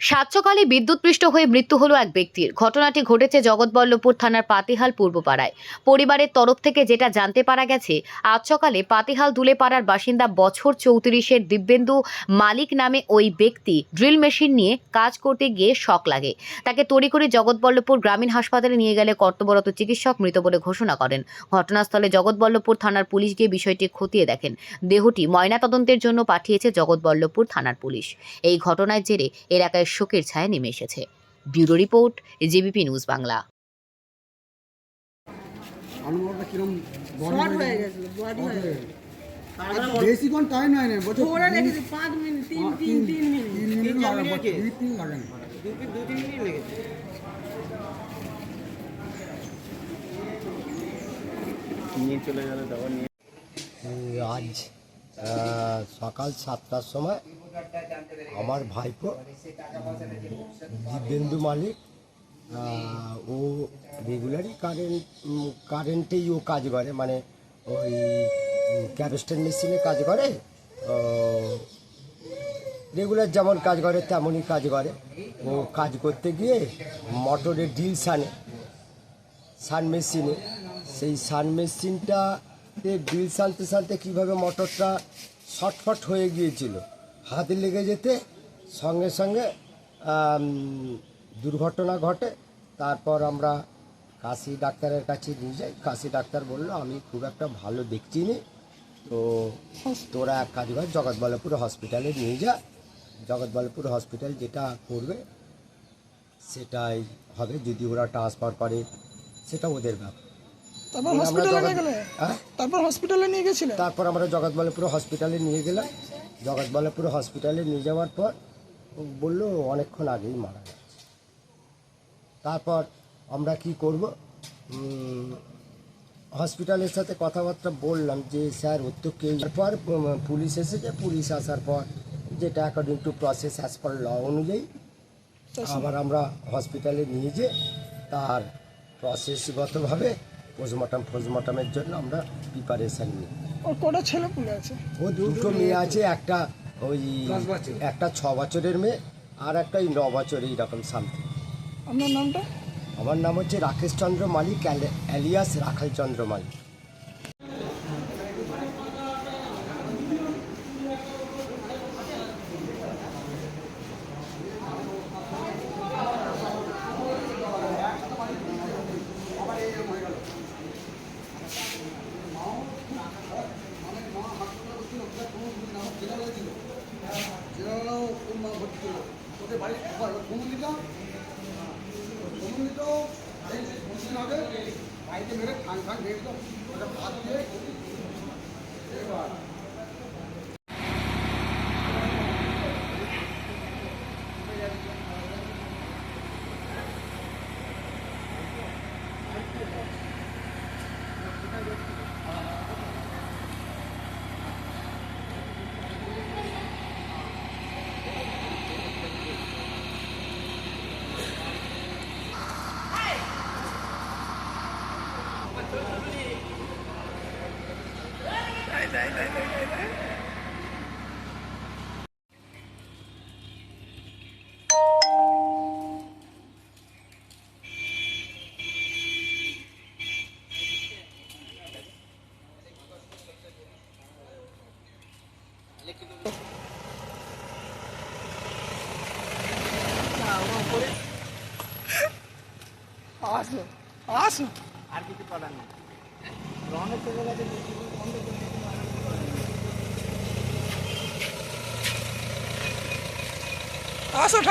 সাত সকালে বিদ্যুৎপৃষ্ট হয়ে মৃত্যু হলো এক ব্যক্তির। ঘটনাটি ঘটেছে জগৎবল্লভপুর থানার পাতিহাল পূর্বপাড়ায়। পরিবারের তরফ থেকে যেটা জানতে পারা গেছে, আজ সকালে পাতিহাল দুলেপাড়ার বাসিন্দা বছর চৌত্রিশের দিব্যেন্দু মালিক নামে ওই ব্যক্তি ড্রিল মেশিন নিয়ে কাজ করতে গিয়ে শক লাগে। তাকে তড়িঘড়ি জগৎবল্লভপুর গ্রামীণ হাসপাতালে নিয়ে গেলে কর্তব্যরত চিকিৎসক মৃত বলে ঘোষণা করেন। ঘটনাস্থলে জগৎবল্লভপুর থানার পুলিশ গিয়ে বিষয়টি খতিয়ে দেখেন। দেহটি ময়নাতদন্তের জন্য পাঠিয়েছে জগৎবল্লভপুর থানার পুলিশ। এই ঘটনার জেরে এলাকায় শোকের ছায়া নেমে এসেছে। Bureau report JBP news Bangla. Minute আজ সকাল সাতটার সময় আমার ভাইপো দিব্যেন্দু মালিক ও রেগুলারই কারেন্ট কারেন্টেই ও কাজ করে মানে ওই ক্যাবেস্টার মেশিনে কাজ করে রেগুলার যেমন কাজ করে তেমনই কাজ করে। ও কাজ করতে গিয়ে মোটরে ডিল সানে, সান মেশিনে সেই সান মেশিনটাতে বিল সানতে সানতে কীভাবে মোটরটা শর্টফট হয়ে গিয়েছিল হাতে লেগে যেতে, সঙ্গে সঙ্গে দুর্ঘটনা ঘটে। তারপর আমরা কাশি ডাক্তারের কাছে নিয়ে যাই। কাশি ডাক্তার বলল, আমি খুব একটা ভালো দেখছি নি। তো তোরা এক কাজ কর, জগৎবল্লভপুর হসপিটালে নিয়ে যা। জগৎবল্লভপুর হসপিটাল যেটা করবে, সেটাই হবে। যদি ওরা ট্রান্সফার করে, সেটা ওদের ব্যাপার। তারপর হসপিটালে নিয়ে গেলে? হ্যাঁ? তারপর হসপিটালে নিয়ে গেছিলে? তারপর আমরা জগৎবল্লভপুর হসপিটালে নিয়ে গেলাম। জগৎবল্লভপুর হসপিটালে নিয়ে যাওয়ার পর বলল অনেকক্ষণ আগেই মারা গেছে। তারপর আমরা কি করব? হসপিটালের সাথে কথাবার্তা বললাম যে স্যার তো কেউ উম, পুলিশ এসেছে। পুলিশ আসার পর যেটা according to process as per law অনুযায়ী আবার আমরা হসপিটালে নিয়ে যে তার প্রসেসগতভাবে পোস্টমর্টম পোস্টমর্টমের জন্য আমরা প্রিপারেশান নিই। ওর কটা ছেলে পুলে আছে? ও দুটো মেয়ে আছে একটা ওই একটা ছ বছরের মেয়ে আর একটা ওই ন বছর এইরকম সামথিং আপনার নামটা? আমার নাম হচ্ছে রাকেশ চন্দ্র মালিক অ্যালিয়াস রাখাল চন্দ্র মালিক। ওদের বাড়ি ফোন দিলাম ফোন দিত এই পঁচিশ হবে বাড়িতে মেরে খান খান মেরে দিল ওটা ভাত দিয়ে এবার Vai, vai, vai, vai, vai. Awesome. Awesome. আর কিছু করার নেই। আসো